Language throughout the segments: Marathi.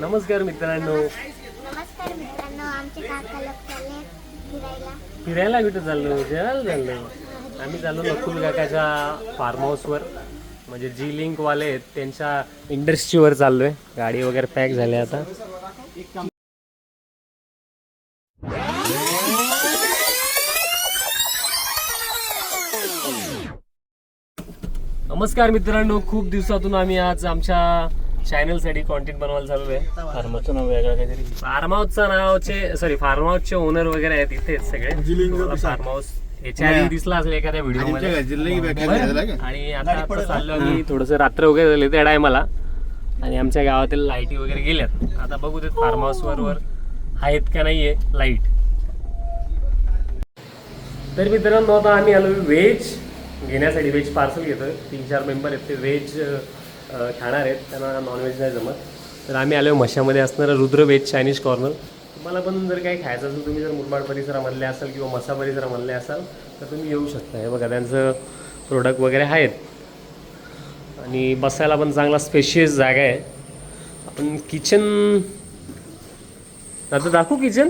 नमस्कार मित्रांनो. नमस्कार मित्रांनो आमचे काका लोक चालले फिरायला? फिरायला कुठं चाललो? जेवायला चाललो. आम्ही चाललो नकुल काकाच्या फार्म हाऊसवर म्हणजे जी लिंकवाले आहेत त्यांच्या इंडस्ट्रीवर चाललोय. गाडी वगैरे पॅक झाली आता. नमस्कार मित्रांनो खूप दिवसातून आम्ही आज आमच्या चॅनलसाठी कॉन्टेंट बनवायला चालू आहे फार्माचं नाव वेगळं काहीतरी. फार्म हाऊसचं नावचे सॉरी फार्म हाऊसचे ओनर वगैरे आहेत इथेच सगळे. फार्म हाऊस याच्या आधी दिसला असेल एखाद्या व्हिडिओमध्ये. आणि आता चाललो आम्ही थोडस रात्र वगैरे झाले त्या टायमाला. आणि आमच्या गावातील लाईटी वगैरे गेल्यात. आता बघू देत फार्म हाऊस वर वर आहेत का नाहीये लाइट. तर मित्रांनो आता आम्ही आलो व्हेज घेण्यासाठी व्हेज पार्सल घेतोय. तीन चार मेंबर आहेत ते. व्हेज खाणार आहेत. त्यांना नॉनव्हेज नाही जमत. तर आम्ही आलो मशामध्ये असणारं रुद्र व्हेज चायनीज कॉर्नर तुम्हाला पण जर काही खायचं असेल तुम्ही जर मुरबाड परिसरामधले असाल किंवा मसा परिसरामधले असाल तर तुम्ही येऊ शकता. हे बघा त्यांचं प्रोडक्ट वगैरे आहेत. आणि बसायला पण चांगला स्पेशियस जागा आहे. आपण किचन आता दाखवू किचन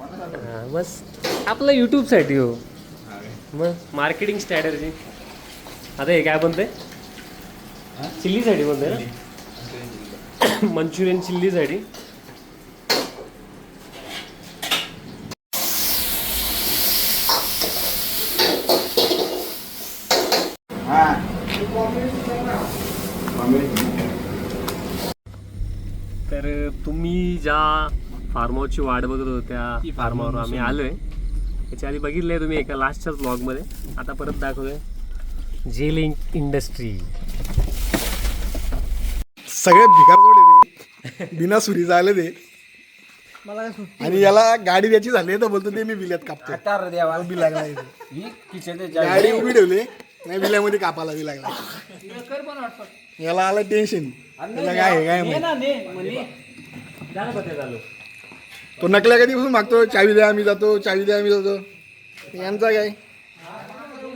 हां बस आपलं यूट्यूबसाठी हो. मग मार्केटिंग स्ट्रॅटर्जी आता हे काय बनते चिल्लीसाठी बनते ना? मंचुरियन चिल्लीसाठी तर तुम्ही ज्या फार्म हाऊसची वाट बघत होता त्या फार्म हाऊसवर आम्ही आलोय. त्याच्या आधी बघितलंय तुम्ही एका लास्टच्याच ब्लॉगमध्ये आता परत दाखवतोय. जे लिंक इंडस्ट्री. सगळे भिकार जोडे ते. बिना सुरीचा आले ते. आणि याला गाडी द्यायची झाली तर बोलतो ते मी बिल्यात कापतो बी लागला इथे. गाडी उभी ठेवली. नाही बिल्यामध्ये कापाला बी लागला. याला आलं टेन्शन त्याला काय आहे, काय माहीत. तो नकल्या कधीपासून मागतो चावी द्या आम्ही जातो. चावी द्या आम्ही जातो. यांचा काय?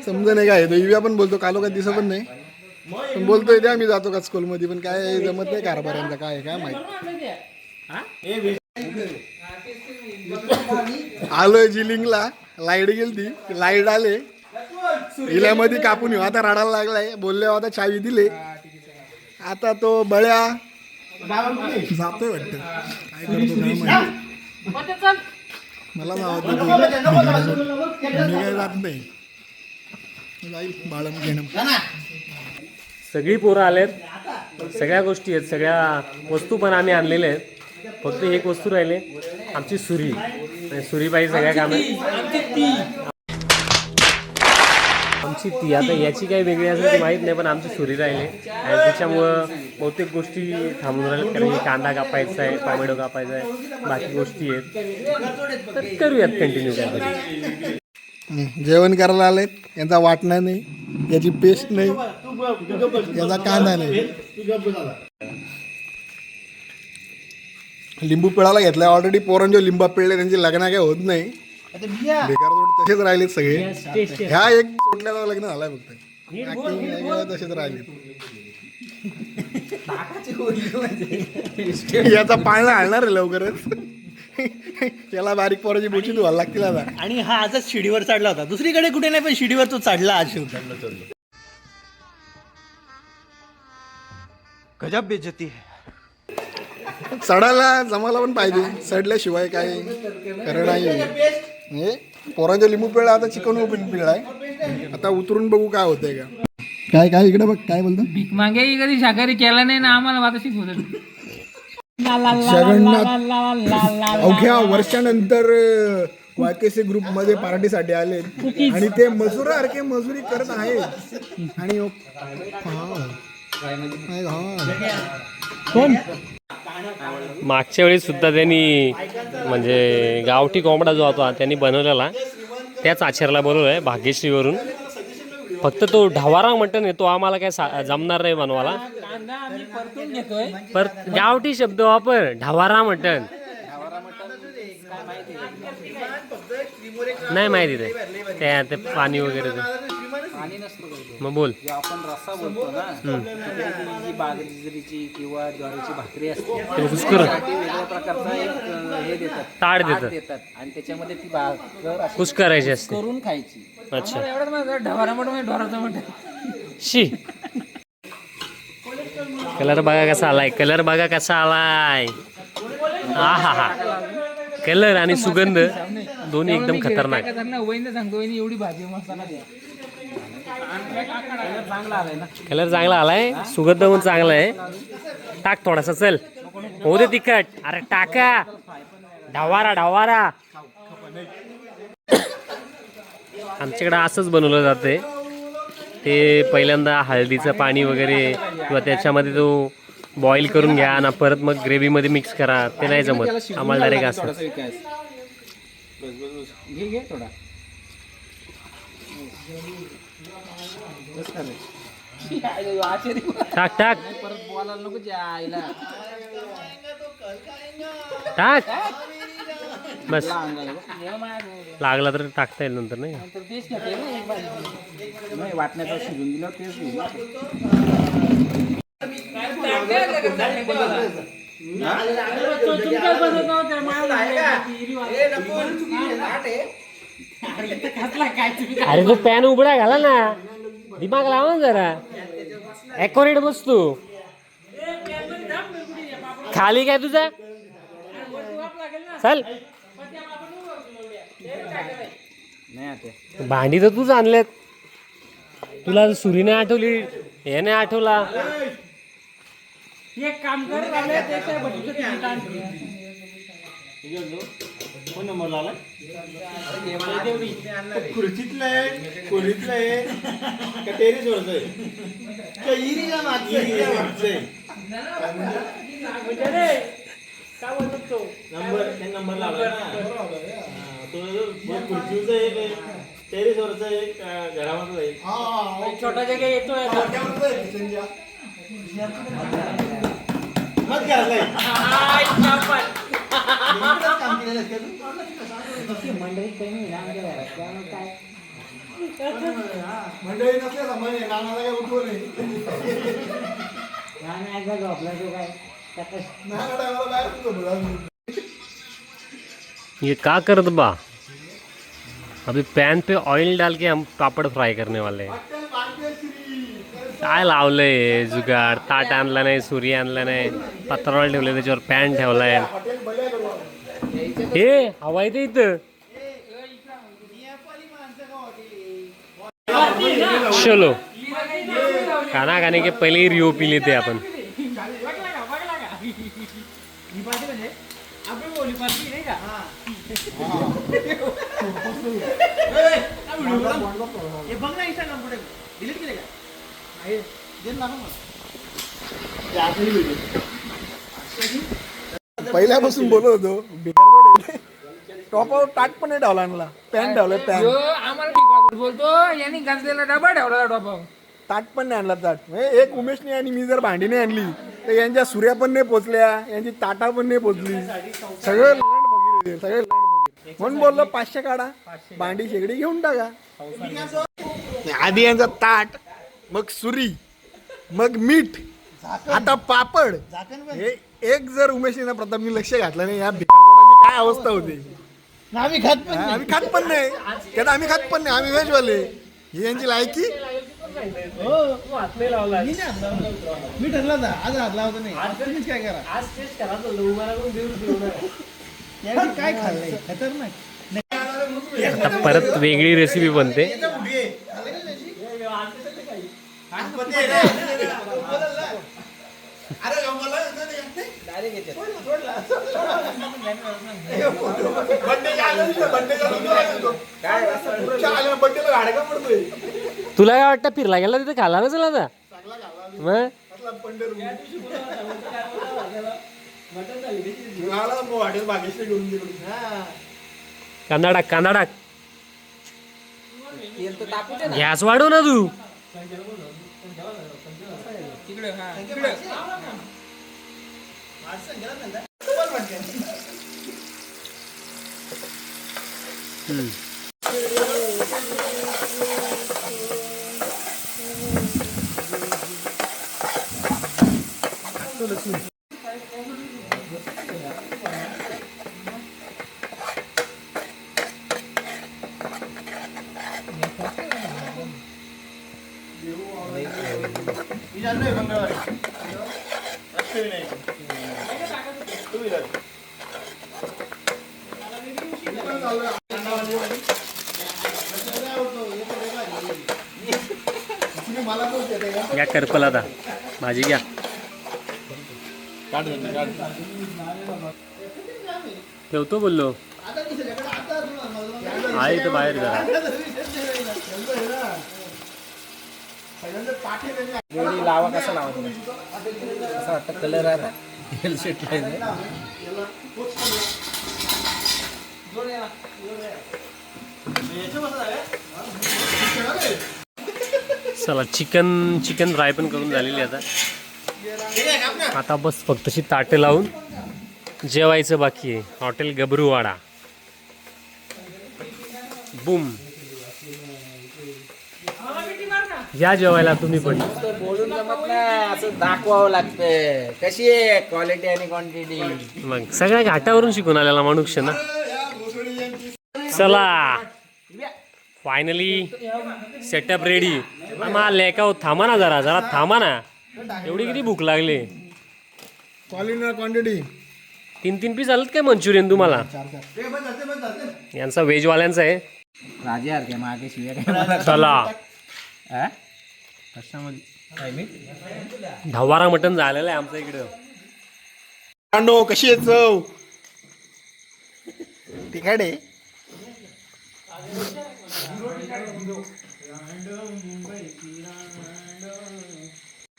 समजा नाही काय तो इव्या पण बोलतो कालो काय दिसत पण नाही. बोलतोय द्या आम्ही जातो का स्कूलमध्ये पण काय जमत नाही कारभार यांचा काय काय माहीत? आलोय जिलिंगला लाइट गेलती लाइट आले. इल्यामध्ये कापून येऊ. आता रडायला लागलाय. बोलले आता चावी दिले. आता तो बळ्या जातोय वाटतं. काय करतो काय माहीत? मला मी काय जात नाही. जाईल बाळम घेणं. सगळी पोरं आलेत. सगळ्या गोष्टी आहेत. सगळ्या वस्तू पण आम्ही आणलेल्या आहेत. फक्त एक वस्तू राहिले. आमची सुरी. आणि सुरीबाई सगळ्या कामे आमची ती. आता याची काही वेगळी असेल ती माहीत नाही पण आमची सुरी राहिली. आणि त्याच्यामुळं बहुतेक गोष्टी थांबून राहिल्यात. कारण की कांदा कापायचा आहे टोमॅटो कापायचा आहे. बाकी गोष्टी आहेत. तर करूयात कंटिन्यू काहीतरी. हं, जेवण करायला आले यांचा वाटणा नाही. याची पेस्ट नाही. याचा कांदा नाही. लिंबू पिळायला घेतलाय. ऑलरेडी पोरांचे लिंबा पिळले त्यांची लग्न काय होत नाही. बेकार तसेच राहिलेत सगळे. ह्या एक सोडल्याचा लग्न झालाय फक्त. तसेच राहिले याचा पाळणा हलणार आहे लवकरच. त्याला बारीक पोराची बोची धुवायला लागतील आता. आणि हा आजच शिडीवर चढला होता. दुसरीकडे कुठे नाही पण शिडीवर तो चढला आज. गजब बेजती है। चढायला जमायला पण पाहिजे. चढल्याशिवाय काय खरं नाही. म्हणजे पोरांच्या लिंबू पिळा आता चिकन ओपन पिळाय आता उतरून बघू काय होतंय का. काय काय इकडे बघ काय बोलतो? भीक मागे कधी शाकाहारी केला नाही ना आम्हाला शिकवत जगन्नाथ. अवघ्या वर्षानंतर वायकेसी ग्रुपमध्ये पार्टीसाठी आले. आणि ते मजुरासारखे मजुरी करत आहेत. आणि कोण? मागच्या वेळी सुद्धा त्यांनी म्हणजे गावठी कोंबडा जो होता त्यांनी बनवलेला त्याच आचार्याला बोलवलं आहे भाग्यश्रीवरून. फक्त तो ढवारा मटण आहे तो आम्हाला काय सा- जमणार नाही बनवाला पर गावठी शब्द वापर ढवारा मटण. नाही माहिती ते. त्या ते पाणी वगैरे पाणी नसतो मग बोल. आपण रस्सा बोलतो ना. जी बाजरीची किंवा ज्वारीची भाकरी असते त्यासाठी वेगळ्या प्रकारचा एक हे देतात. ताड देतात. देतात. आणि त्याच्यामध्ये ती भाकर कुस करायची असते. करून खायची. अच्छा. एवढंच माहिती ढवारा म्हणून ढोराचं शी. कलर बघा कसा आलाय. कलर बघा कसा आलाय. हा हा. हा कलर आणि सुगंध दोन्ही एकदम खतरनाक. सांगतो एवढी भाजी मसाला द्या चांगला आलाय ना कलर चांगला आलाय. सुगंध पण चांगला आहे. टाक थोडासा चल. होऊ दे तिखट. अरे टाका. ढवारा ढवारा. आमच्याकडे असंच बनवलं जाते. ते पहिल्यांदा हळदीचं पाणी वगैरे किंवा त्याच्यामध्ये तो बॉईल करून घ्या ना परत मग ग्रेव्हीमध्ये मिक्स करा. ते नाही जमत. आम्हाला डायरेक्ट असं टाक टाक. परत बोलायला नको ज्या आईला. टाक. बस. लागला तर टाकता येईल नंतर नाही वाटण्याचा शिजून दिल्यावर तेच. अरे तो पॅन उघडा घाला ना. दिमाग लावा ना जरा. ॲकोरेट बसतो खाली काय तुझा? चल. नाही भांडी तर तूच आणल्यात तुला सुरीने आठवली याने आठवला. एक काम कर त्याच्या बटूचं तिकीट आण. खुर्चीतलं आहे खोलीतलं आहे. का टेरेस वरच आहे का इरीच्या मागचं. आहे? इरीच्या मागचं आहे. नंबर ते नंबर लावला ना. हा, तो जो खुर्चीवरचा एक आहे टेरेसवरचा एक अं, घरामधला एक. छोटा जगा येतोय मग मंडळी नसल्या म्हणे नानाला काय नाना टायमाला बाहेर ये का करत बा? अभी पैन पे ऑयल डाल के हम पापड़ फ्राई करने वाले हैं। काय लावलंय जुगाड? ताट आणला नाही सुरी आणला नाही पत्रावळ ठेवलं त्याच्यावर पॅन ठेवलाय. हे हवा येते इथं. चलो. खाना खाने के पहले ही रिओ पी लेते आपण पहिल्यापासून बोलत होतो. टॉपवर ताट पण नाही ठेवला आणला पॅन ठेवला पॅन बोलतो. यांनी गाजलेला डबा ठेवला डबा ताट पण नाही आणला ताट म्हणजे एक उमेशने आणि मी जर भांडी नाही आणली तर यांच्या सुऱ्या पण नाही पोचल्या यांची ताटा पण नाही पोचली. सगळं लंड सगळे लंड म्हणून बोललो पाचशे काढा. भांडी शेगडी घेऊन टाका. आधी यांचा ताट मग सुरी मग मीठ आता पापड. हे एक जर उमेशने ना प्रतापनी लक्ष घातलं नाही या भिकारकोडाची काय अवस्था होती? आम्ही खात पण हा, आम्ही खात पण नाही. त्यात आम्ही खात पण नाही. आम्ही व्हेजवाले ही यांची लायकी? मी ठरला होता. आज हात लावतो नाही. आज तुम्हीच काय करा? यांनी काय खाल्लंय? खतरनाक. आता परत वेगळी रेसिपी बनते. तुला काय वाटतं फिरला गेला तिथे? खाला नसेल आता. मग? कांदा टाक कांदा टाक गॅस वाढव ना तू. तिकडे. 음. 이제 안 돼, 반가워. हा तिकडे घ्या करपल आता भाजी घ्या. ठेवतो बोललो. आहे इथं बाहेर जरा. वेळी लावा कसा लावा तुम्ही? असं वाटतं कलर आता. हेल सेट चला चिकन चिकन फ्राय पण करून झालेली आता. आता बस फक्तशी ताटं लावून जेवायचं बाकी आहे. हॉटेल गबरूवाडा. बुम. या जेवायला तुम्ही पण. बोलून जमत नाही असं दाखवावं लागतं कशी आहे क्वालिटी आणि क्वांटिटी मग. सगळ्या घाटावरून शिकून आलेला मनुष्य ना. चला. फायनली सेटअप रेडी मा लेका थांबा ना जरा जरा थांबा ना. एवढी किती भूक लागली? क्वालिटी क्वांटिटी तीन तीन पीस आलं काय मंचुरियन तुम्हाला? यांचा व्हेजवाल्यांचा आहे. राजे मागे शिव्या चला. कशामध्ये? काय मी? ढवारा मटण झालेलं आहे आमच्या इकडं. पांडो कशी आहे चव? तिखट आहे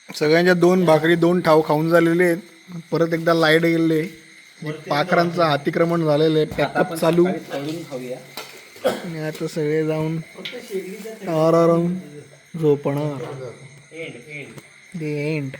सगळ्यांच्या दोन भाकरी दोन ठाव खाऊन झालेले आहेत. परत एकदा लाइट गेले. पाखरांचं अतिक्रमण झालेलं आहे. पॅकअप चालू. आता सगळे जाऊन आराम రూపణ. ఇది ఏంటి?